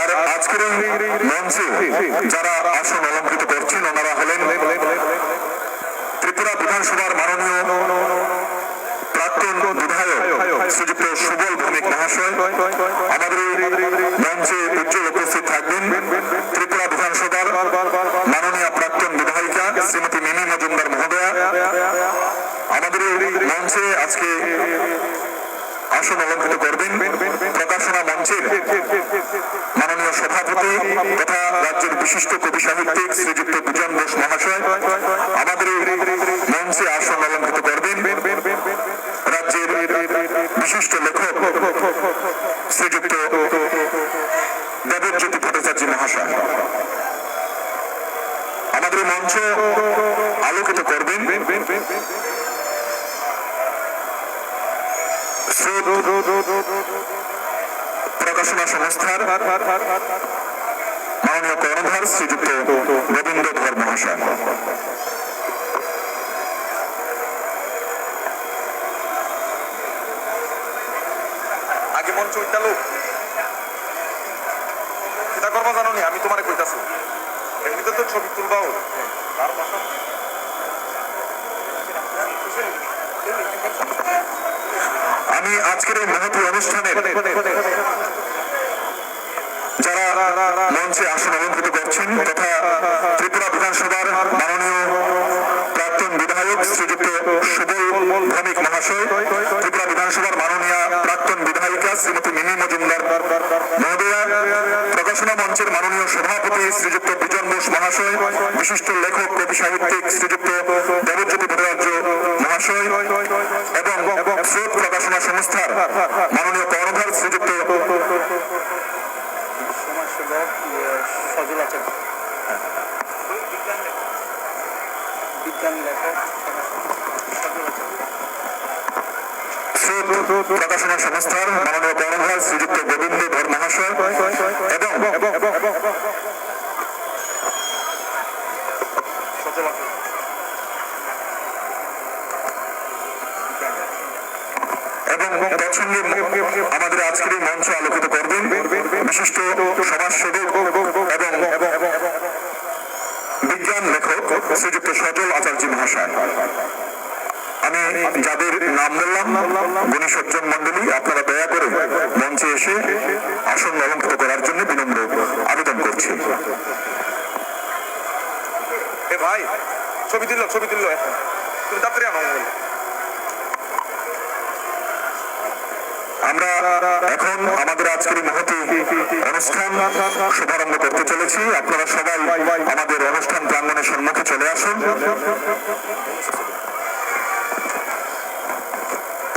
আর আজকের মঞ্চে যারা আসন অলঙ্কৃত করছেন, ওনারা হলেন ত্রিপুরা বিধানসভার মাননীয় প্রাক্তন বিধায়ক শ্রীযুক্ত সুবল ভৌমিক মহাশয়। আমাদের মঞ্চে উজ্জ্বল উপস্থিত থাকবেন ত্রিপুরা বিধানসভার মাননীয় প্রাক্তন বিধায়িকা শ্রীমতী মিমি মজুমদার মহোদয়া আমাদের এই মঞ্চে আজকে আসন অলঙ্কৃত করবেন প্রকাশনা মঞ্চের মাননীয় রাজ্যের বিশিষ্ট কবি সাহিত্যিক শ্রীযুক্ত বিজন বোস মহাশয়, আমাদের এই মঞ্চে আসন অলঙ্কৃত করবেন। রাজ্যের বিশিষ্ট লেখক শ্রীযুক্ত দেবজ্যোতি ভট্টাচার্য মহাশয়। আমাদের মঞ্চ আলোকিত করবেন প্রকাশনা সংস্থার মাননীয় কর্ণধার শ্রীযুক্ত রবীন্দ্র ধর মহাশয় আগে মঞ্চ উঠালো চিন্তা করব জানো নি? আমি তোমারে কইতাছি। এমনিতে তো ছবি তুলবাও তার পাশে আমি আজকের এই মহতি অনুষ্ঠানে যারা মঞ্চে আসন অলঙ্কৃত করছেন তথা ত্রিপুরা বিধানসভার মাননীয় প্রাক্তন বিধায়ক শ্রীযুক্ত সুবল ভৌমিক মহাশয়, ত্রিপুরা বিধানসভার মাননীয় প্রাক্তন বিধায়িকা শ্রীমতী মিমি মজুমদার মহোদয়া, প্রকাশনা মঞ্চের মাননীয় সভাপতি শ্রীযুক্ত বিজন বোস মহাশয়, বিশিষ্ট লেখক, কবি সাহিত্যিক শ্রীযুক্ত দেবজ্যোতি ভট্টাচার্য মহাশয় এবং স্রোত প্রকাশনা সংস্থার মাননীয় কর্ণধার শ্রীযুক্ত সমাজসেবক ইয়ে, আছেন। প্রকাশনা সংস্থার মাননীয় কর্মভার শ্রীযুক্ত গোবিন্দ ধর মহাশয় এবং এবং তৎসঙ্গে আমাদের আজকের এই মঞ্চ আলোকিত করবেন বিশিষ্ট সমাজসেবক এবং বিজ্ঞান লেখক শ্রীযুক্ত সজল আচার্য মহাশয়। আমি যাদের নাম বললাম গুণী সজ্জন মন্ডলী আপনারা দয়া করে মঞ্চে এসে আসন অলঙ্কৃত করার জন্য বিনম্র আবেদন করছি। ভাই, ছবি তুললো ছবি তুললো এখন। তুমি তাড়াতাড়ি আনো। আমরা এখন আমাদের আজকের মহতি অনুষ্ঠান শুভারম্ভ করতে চলেছি। আপনারা সবাই আমাদের অনুষ্ঠান প্রাঙ্গণের সম্মুখে চলে আসুন।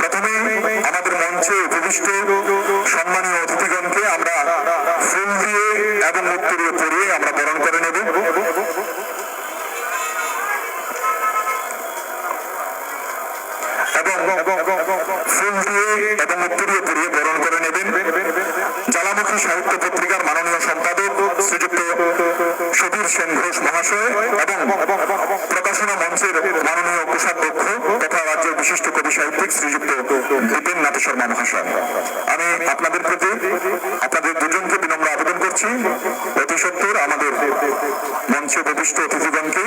প্রথমে আমাদের মঞ্চে উপবিষ্ট সম্মানীয় অতিথিগণকে আমরা ফুল দিয়ে এবং উত্তরীয় পরিয়ে আমরা মঞ্চের মাননীয় কোষাধ্যক্ষ তথা রাজ্যের বিশিষ্ট কবি সাহিত্যিক শ্রীযুক্ত বিপিন নাথ শর্মা মহাশয়। আমি আপনাদের প্রতি আপনাদের দুজনকে বিনম্র আবেদন করছি। অতি সত্তর আমাদের মঞ্চে উপবিষ্ট অতিথিগণকে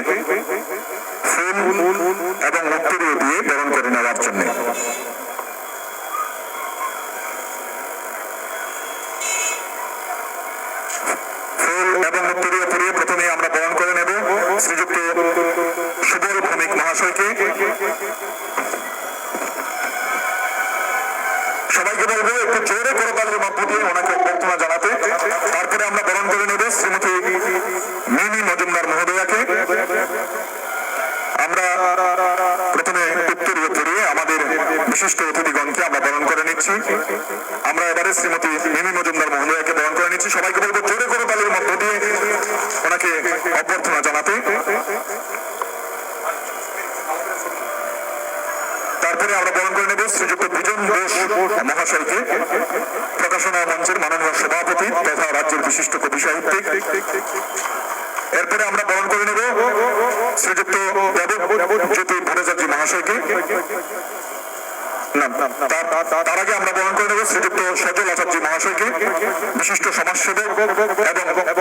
ফুল এবং মুক্তি দিয়ে বরণ করে নেওয়ার জন্য ফুল এবং উত্তরীয় পরিয়ে প্রথমে আমরা বরণ করে নেব শ্রীযুক্ত সুবল ভৌমিক মহাশয়কে সবাইকে বলব একটু জোরে করে তাদের মধ্য দিয়ে ওনাকে অভ্যর্থনা জানাতে তারপরে আমরা বরণ করে নেব শ্রীমতী মিমি মজুমদার মহোদয়াকে আমরা প্রথমে উত্তরীয় পড়িয়ে আমাদের বিশিষ্ট অতিথিগণকে আমরা বরণ করে নিচ্ছি আমরা এবারে শ্রীমতী মিমি মজুমদার মহোদয়াকে বরণ করে নিচ্ছি সবাইকে বলব জোরে করে তালের মধ্য দিয়ে ওনাকে অভ্যর্থনা জানাতে। তারপরে আমরা বরণ করে নেব শ্রীযুক্ত বিজন মহাশয়কে। প্রকাশনা মঞ্চের মাননীয় সভাপতি তথা রাজ্যের বিশিষ্ট কবি সাহিত্যিক। এরপরে আমরা বরণ করে নেব শ্রীযুক্ত দেবজ্যোতি ভট্টাচার্য মহাশয়কে। তার- আগে আমরা বরণ করে নেব শ্রীযুক্ত সজল আচার্য মহাশয়কে। বিশিষ্ট সমাজসেবক এবং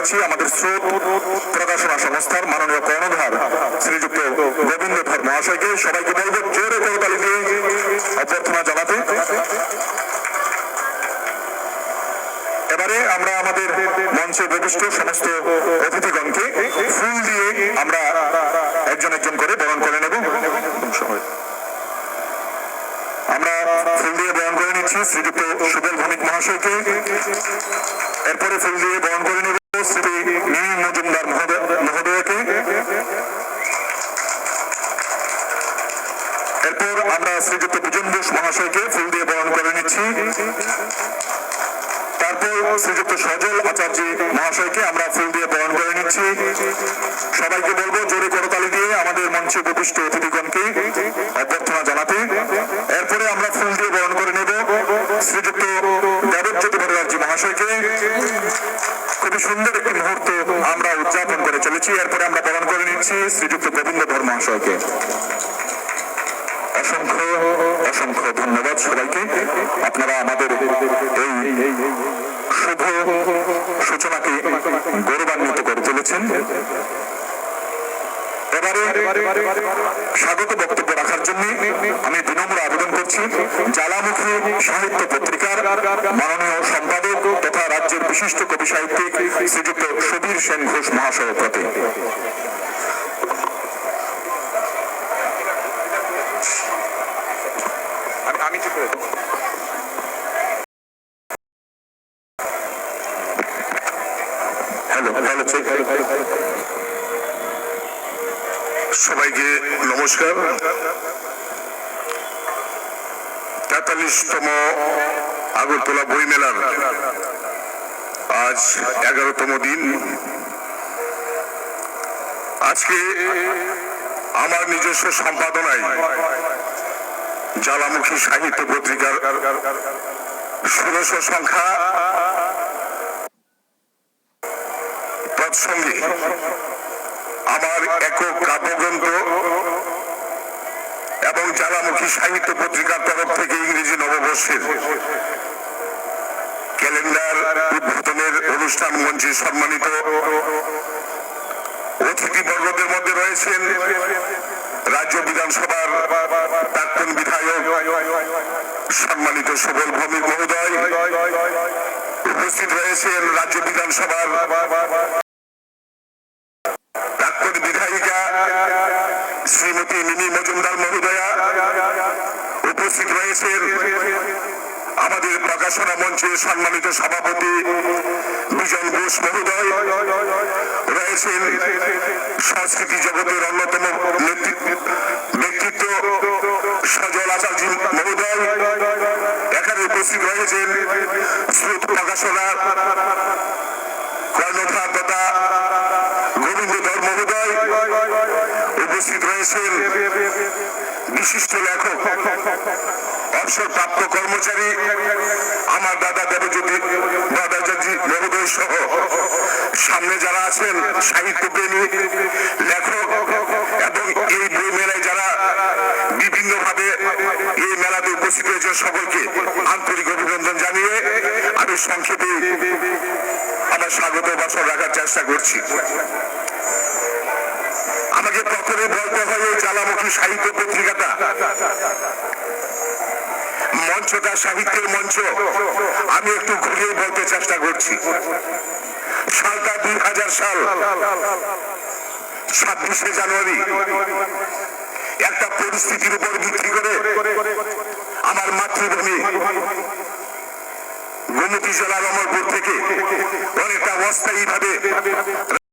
নিচ্ছি আমাদের স্রোত প্রকাশনা সংস্থার মাননীয় কর্ণধার শ্রীযুক্ত গোবিন্দ মহাশয়কে সবাইকে বলব, জোরে করে তালি দিয়ে অভ্যর্থনা জানাতে। এবারে আমরা আমাদের মঞ্চে উপবিষ্ট সমস্ত অতিথিগণকে ফুল দিয়ে আমরা একজন একজন করে বরণ করে নেব। আমরা ফুল দিয়ে বরণ করে নিচ্ছি, শ্রীযুক্ত সুবল ভৌমিক মহাশয়কে। এরপরে ফুল দিয়ে বরণ করে নেব শ্রী মিমি মজুমদার মহোদয়- মহোদয়কে এরপর আমরা শ্রীযুক্ত বিজন বোস মহাশয়কে ফুল দিয়ে বরণ করে নিচ্ছি। তারপর শ্রীযুক্ত সজল আচার্য মহাশয়কে আমরা ফুল দিয়ে বরণ করে নিচ্ছি। সবাইকে বলব, জোরে করতালি দিয়ে আমাদের মঞ্চে উপবিষ্ট অতিথিগণকে অভ্যর্থনা জানাতে। এরপরে আমরা ফুল দিয়ে বরণ করে নেব শ্রীযুক্ত দেবজ্যোতি ভট্টাচার্য মহাশয়কে। খুবই সুন্দর একটি মুহূর্ত আমরা উদযাপন করে চলেছি। এরপরে আমরা বরণ করে নিচ্ছি শ্রীযুক্ত গোবিন্দ ধর মহাশয়কে। অসংখ্য ধন্যবাদ সবাইকে। আপনারা আমাদের এই শুভ সূচনাকে গৌরবান্বিত করে তুলেছেন। এবারে স্বাগত বক্তব্য রাখার জন্য আমি বিনম্র আবেদন করছি। জ্বালামুখী সাহিত্য পত্রিকার মাননীয় সম্পাদক তথা রাজ্যের বিশিষ্ট কবি সাহিত্যিক শ্রীযুক্ত সুবীর সেন ঘোষ মহাশয়ের সবাইকে নমস্কার। তেতাল্লিশতম আগরতলা বইমেলার আজ এগারোতম দিন। আজকে আমার নিজস্ব সম্পাদনায় জ্বালামুখী সাহিত্য পত্রিকার ষোলশো সংখ্যা তৎসঙ্গে আমার একক কাব্যগ্রন্থ এবং জ্বালামুখী সাহিত্য পত্রিকার তরফ থেকে ইংরেজি নববর্ষের ক্যালেন্ডার উদ্বোধনের অনুষ্ঠান মঞ্চে সম্মানিত অতিথিবর্গদের মধ্যে রয়েছেন রাজ্য বিধানসভার প্রাক্তন বিধায়ক সম্মানিত সুবল ভৌমিক মহোদয়। উপস্থিত রয়েছেন রাজ্য বিধানসভার শ্রীমতী মিনি মজুমদার মহোদয়া উপস্থিত রয়েছেন। আমাদের প্রকাশনা মঞ্চের সম্মানিত সভাপতি বিজন ঘোষ মহোদয় রয়েছেন। সংস্কৃতি জগতের অন্যতম রয়েছেন বিশিষ্ট লেখক, অবসরপ্রাপ্ত কর্মচারী আমার দাদা দেবজ্যোতি দাদাজি মহোদয় সহ সামনে যারা আছেন, সাহিত্যপ্রেমী, লেখক এবং এই বই মেলায় যারা বিভিন্ন ভাবে এই মেলাতে উপস্থিত হয়েছে সকলকে আন্তরিক অভিনন্দন জানিয়ে আমি সংক্ষেপে আমার স্বাগত ভাষণ রাখার চেষ্টা করছি। প্রথমে হয় এই জ্বালামুখী সাহিত্য পত্রিকাটা। মঞ্চটা সাহিত্যের মঞ্চ। আমি একটু ঘুরিয়ে বলতে চেষ্টা করছি। সালটা দুই হাজার সাল, ছাব্বিশে জানুয়ারি। একটা পরিস্থিতির উপর ভিত্তি করে আমার মাতৃভূমি গোমতী জেলার অমরপুর থেকে অনেকটা অস্থায়ী ভাবে